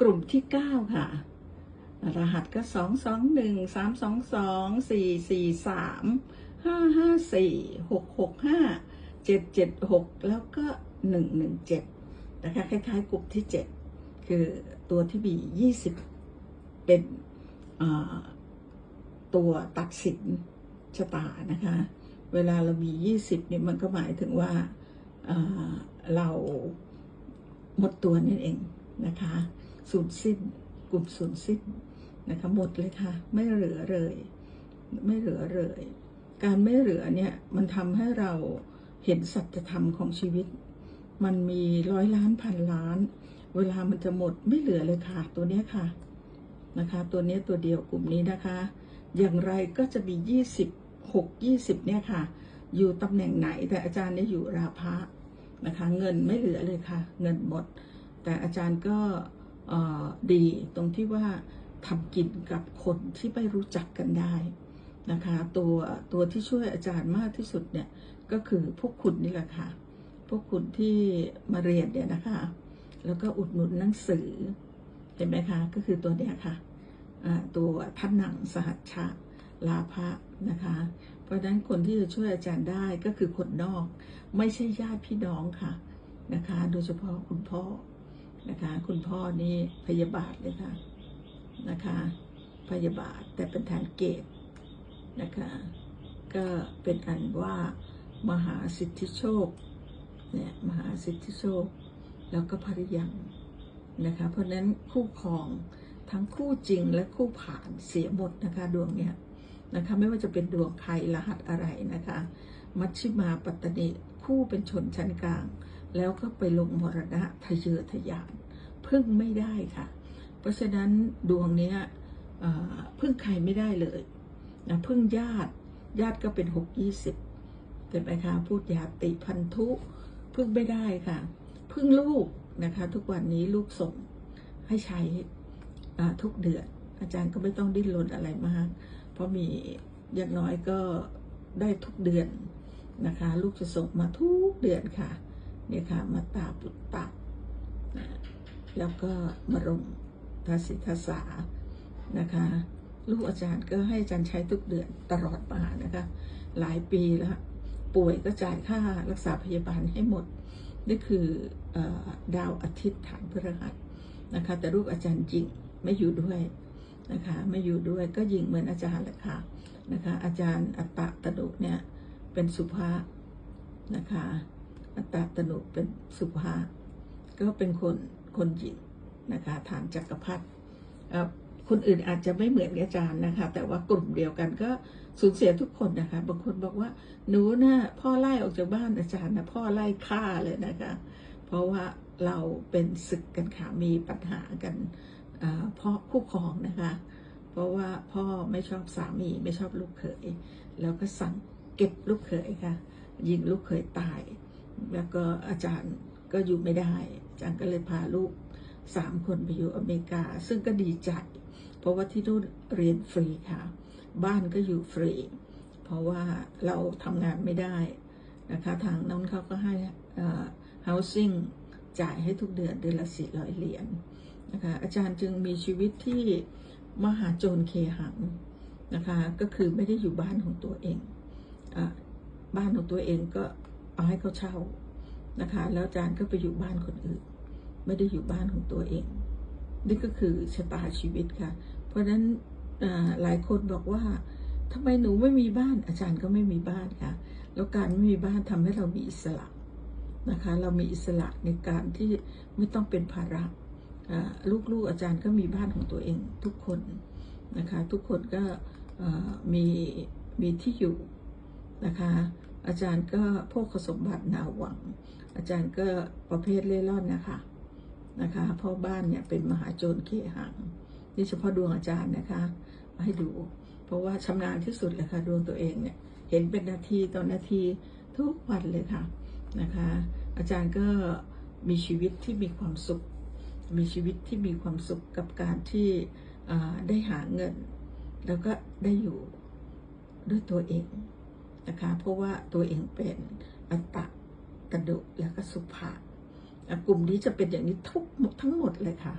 กลุ่มที่เก้าค่ะ รหัสก็สองสองหนึ่งสามสองสองสี่สี่สามห้าห้าสี่หกหกห้าเจ็ดเจ็ดหกแล้วก็หนึ่งหนึ่งเจ็ดนะคะ คล้ายๆ กลุ่มที่เจ็ดคือตัวที่มียี่สิบเป็นตัวตัดสินชะตานะคะ เวลาเรามียี่สิบเนี่ยมันก็หมายถึงว่าอ่าเราหมดตัวนั่นเองนะคะ สูญสิ้น กลุ่มสูญสิ้นนะคะหมดเลยค่ะ ไม่เหลือเลย ไม่เหลือเลย การไม่เหลือเนี่ยมันทำให้เราเห็นสัจธรรมของชีวิต มันมีร้อยล้านพันล้าน เวลามันจะหมดไม่เหลือเลยค่ะ ตัวเนี้ยค่ะนะคะ ตัวเนี้ยตัวเดียวกลุ่มนี้นะคะ อย่างไรก็จะมียี่สิบหกยี่สิบเนี่ยค่ะ อยู่ตำแหน่งไหนแต่อาจารย์เนี่ยอยู่ราพะนะคะ เงินไม่เหลือเลยค่ะ เงินหมด แต่อาจารย์ก็ ดีตรงที่ว่าทำกินกับคนที่ไม่รู้จักกันได้นะคะตัวตัวที่ช่วยอาจารย์มากที่สุดเนี่ยก็คือพวกคุณนี่แหละค่ะ พวกคุณที่มาเรียนเนี่ยนะคะ แล้วก็อุดหนุนหนังสือเห็นไหมคะก็คือตัวเนี้ยค่ะอ่าตัวท่านหนังสหัชชะลาภะนะคะ เพราะฉะนั้นคนที่จะช่วยอาจารย์ได้ก็คือคนนอก ไม่ใช่ญาติพี่น้องค่ะนะคะ โดยเฉพาะคุณพ่อ นะคะ คุณพ่อนี่พยาบาทเลยค่ะนะคะ พยาบาทแต่เป็นแทนเกตนะคะ ก็เป็นอันว่ามหาสิทธิโชคเนี่ยมหาสิทธิโชค แล้วก็ภริยังนะคะ เพราะฉะนั้นคู่ครองทั้งคู่จริงและคู่ผ่านเสียหมดนะคะดวงเนี้ยนะคะไม่ว่าจะเป็นดวงใครรหัสอะไรนะคะ มัชชิมาปัตตนิคู่เป็นชนชั้นกลาง แล้วก็ไปลงมรณะทะเยอทะยานพึ่งไม่ได้ค่ะ เพราะฉะนั้นดวงเนี้ยพึ่งใครไม่ได้เลยนะพึ่งญาติญาติก็เป็นหกยี่สิบเห็นไหมคะพูดญาติพันธุพึ่งไม่ได้ค่ะ พึ่งลูกนะคะ ทุกวันนี้ลูกส่งให้ใช้ทุกเดือน อาจารย์ก็ไม่ต้องดิ้นรนอะไรมาก เพราะมีอย่างน้อยก็ได้ทุกเดือนนะคะ ลูกจะส่งมาทุกเดือนค่ะ นี่ยค่ะมาตาปุตตะแล้วก็มารงทาสิทาสานะคะ ลูกอาจารย์ก็ให้อาจารย์ใช้ทุกเดือนตลอดมานะคะ หลายปีแล้วป่วยก็จ่ายค่ารักษาพยาบาลให้หมด นี่คือออดาวอาทิตย์ฐานพฤหัสนะคะ แต่ลูกอาจารย์จริงไม่อยู่ด้วยนะคะไม่อยู่ด้วยก็ยิงเหมือนอาจารย์แหละค่ะนะคะ อาจารย์อัตตะตะดุเนี่ยเป็นสุภาพนะคะ อัตตะตะดุเป็นสุภาพก็เป็นคนคนหญิงนะคะฐานจักรพรรดิคนอื่นอาจจะไม่เหมือนอาจารย์นะคะ แต่ว่ากลุ่มเดียวกันก็สูญเสียทุกคนนะคะ บางคนบอกว่าหนูนะ่ะพ่อไล่ออกจากบ้านอาจารย์นะพ่อไล่ฆ่าเลยนะคะ เพราะว่าเราเป็นศึกกันค่ะมีปัญหากันเพราะคู่ครองนะคะ เพราะว่าพ่อไม่ชอบสามีไม่ชอบลูกเขย แล้วก็สั่งเก็บลูกเขยค่ะ ยิงลูกเขยตาย แล้วก็อาจารย์ก็อยู่ไม่ได้ อาจารย์ก็เลยพาลูกสามคนไปอยู่อเมริกา ซึ่งก็ดีใจ เพราะว่าที่นู่นเรียนฟรีค่ะ บ้านก็อยู่ฟรี เพราะว่าเราทำงานไม่ได้นะคะทางนั้นเขาก็ให้เอ่อ housing จ่ายให้ทุกเดือนเดือนละสี่ร้อยเหรียญนะคะอาจารย์จึงมีชีวิตที่มหาโจรเคหังนะคะก็คือไม่ได้อยู่บ้านของตัวเองอบ้านของตัวเองก็ เอาให้เขาเช่านะคะ แล้วอาจารย์ก็ไปอยู่บ้านคนอื่น ไม่ได้อยู่บ้านของตัวเอง นี่ก็คือชะตาชีวิตค่ะ เพราะฉะนั้นหลายคนบอกว่าทำไมหนูไม่มีบ้านอาจารย์ก็ไม่มีบ้านค่ะ แล้วการไม่มีบ้านทำให้เรามีอิสระนะคะ เรามีอิสระในการที่ไม่ต้องเป็นภาระลูกๆอาจารย์ก็มีบ้านของตัวเองทุกคนนะคะ ทุกคนก็มีมีที่อยู่นะคะ อาจารย์ก็พวกสมบัตินาหวัง อาจารย์ก็ประเภทเล่ร่อนนะคะนะคะพราะบ้านเนี่ยเป็นมหาโจรเคหังนี่เฉพาะดวงอาจารย์นะคะมาให้ดู เพราะว่าชำนาญที่สุดเลยค่ะดวงตัวเองเนี่ยเห็นเป็นนาทีต่อนนาทีทุกวันเลยค่ะนะคะ อาจารย์ก็มีชีวิตที่มีความสุข มีชีวิตที่มีความสุขกับการที่ได้หาเงิน แล้วก็ได้อยู่ด้วยตัวเอง นะคะ เพราะว่าตัวเองเป็นอัตตะกระดุแล้วก็สุภาพอะกลุ่มนี้จะเป็นอย่างนี้ทุกทั้งหมดเลยค่ะ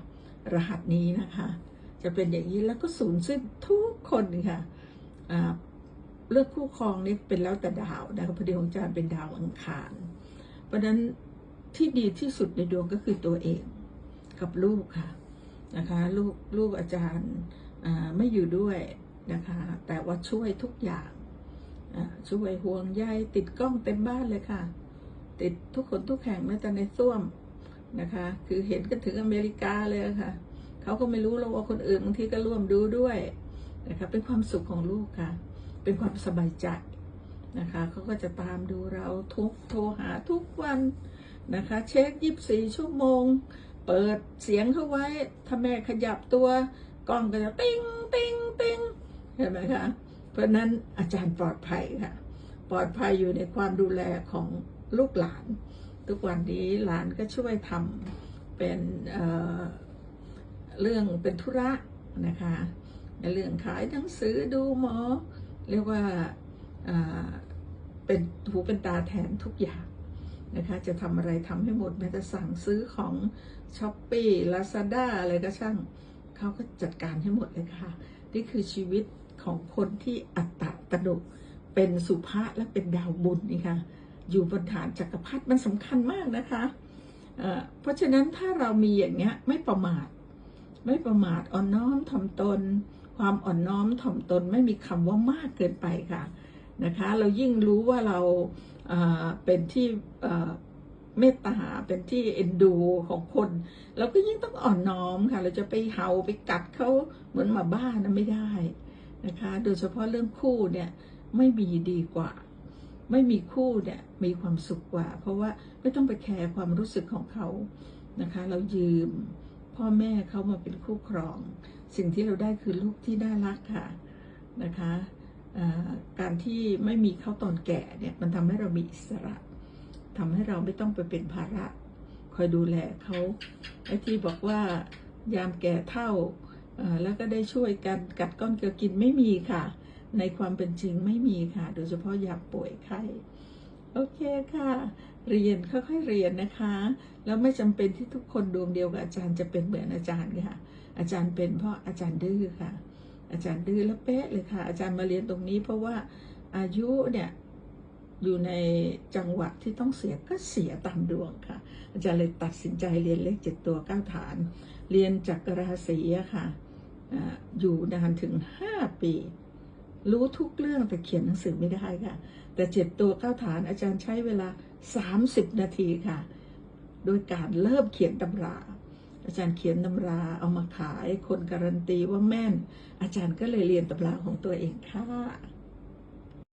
รหัสนี้นะคะ จะเป็นอย่างนี้แล้วก็สูญสิ้นทุกคนค่ะเลือกคู่ครองนี่เป็นแล้วแต่ดาวนะคะพอดีของอาจารย์เป็นดาวอังคาร เพราะฉะนั้นที่ดีที่สุดในดวงก็คือตัวเองกับลูกค่ะนะคะลูกลูกอาจารย์ไม่อยู่ด้วยนะคะ แต่ว่าช่วยทุกอย่าง ช่วยห่วงใยติดกล้องเต็มบ้านเลยค่ะ ติดทุกคนทุกแห่งแม้แต่ในส้วมนะคะ คือเห็นกันถึงอเมริกาเลยค่ะ เขาก็ไม่รู้แล้วว่าคนอื่นบางทีก็ร่วมดูด้วยนะคะเป็นความสุขของลูกค่ะ เป็นความสบายใจนะคะเขาก็จะตามดูเราทุกโทรหาทุกวันนะคะ เช็คยีิบสี่ชั่วโมง เปิดเสียงเข้าไว้ถ้าแม่ขยับตัวกล้องก็จะติ้งติ้งติ้งเห็นไหมคะ ราะนั้นอาจารย์ปลอดภัยค่ะ ปลอดภัยอยู่ในความดูแลของลูกหลาน ทุกวันนี้หลานก็ช่วยทำเป็นเเรื่องเป็นธุระนะคะในเรื่องขายหนังสือดูหมอ เรียกว่าอ่าเป็นหูเป็นตาแทนทุกอย่างนะคะจะทำอะไรทำให้หมดแม้แต่สั่งซื้อของช้อปปี้ลาซาด้าอะไรก็ช่างเขาก็จัดการให้หมดเลยค่ะ นี่คือชีวิต ของคนที่อัตตะตนุเป็นสุภาพและเป็นดาวบุญนี่ค่ะอยู่บนฐานจักรพรรดิมันสำคัญมากนะคะเอ่อเพราะฉะนั้นถ้าเรามีอย่างเงี้ยไม่ประมาท ไม่ประมาทอ่อนน้อมถ่อมตน ความอ่อนน้อมถ่อมตนไม่มีคำว่ามากเกินไปค่ะนะคะ เรายิ่งรู้ว่าเราเป็นที่เอ่อเมตตาเป็นที่เอ็นดูของคนเราก็ยิ่งต้องอ่อนน้อมค่ะ เราจะไปเห่าไปกัดเขาเหมือนหมาบ้านะไม่ได้ นะคะ โดยเฉพาะเรื่องคู่เนี่ยไม่มีดีกว่า ไม่มีคู่เนี่ยมีความสุขกว่า เพราะว่าไม่ต้องไปแคร์ความรู้สึกของเขานะคะ เรายืมพ่อแม่เขามาเป็นคู่ครอง สิ่งที่เราได้คือลูกที่น่ารักค่ะนะคะการที่ไม่มีเขาตอนแก่เนี่ยมันทำให้เรามีอิสระทำให้เราไม่ต้องไปเป็นภาระ คอยดูแลเขาไอ้ที่บอกว่ายามแก่เท่า แล้วก็ได้ช่วยกันกัดก้อนเกลือกินไม่มีค่ะ ในความเป็นจริงไม่มีค่ะ โดยเฉพาะยามป่วยไข้โอเคค่ะ เรียนค่อยๆเรียนนะคะ แล้วไม่จำเป็นที่ทุกคนดวงเดียวกับอาจารย์จะเป็นเหมือนอาจารย์ค่ะ อาจารย์เป็นเพราะอาจารย์ดื้อค่ะ อาจารย์ดื้อแล้วเป๊ะเลยค่ะ อาจารย์มาเรียนตรงนี้ เพราะว่าอายุเนี่ยอยู่ในจังหวะที่ต้องเสียก็เสียตามดวงค่ะ อาจารย์เลยตัดสินใจเรียนเลขเจ็ดตัวเก้าฐาน เรียนจากราศีค่ะ อยู่นานถึงห้าปี รู้ทุกเรื่องแต่เขียนหนังสือไม่ได้ค่ะ แต่เจ็ดตัวเก้าฐานอาจารย์ใช้เวลาสามสิบนาทีค่ะ โดยการเริ่มเขียนตำรา อาจารย์เขียนตำราเอามาขายคนการันตีว่าแม่น อาจารย์ก็เลยเรียนตำราของตัวเองค่ะ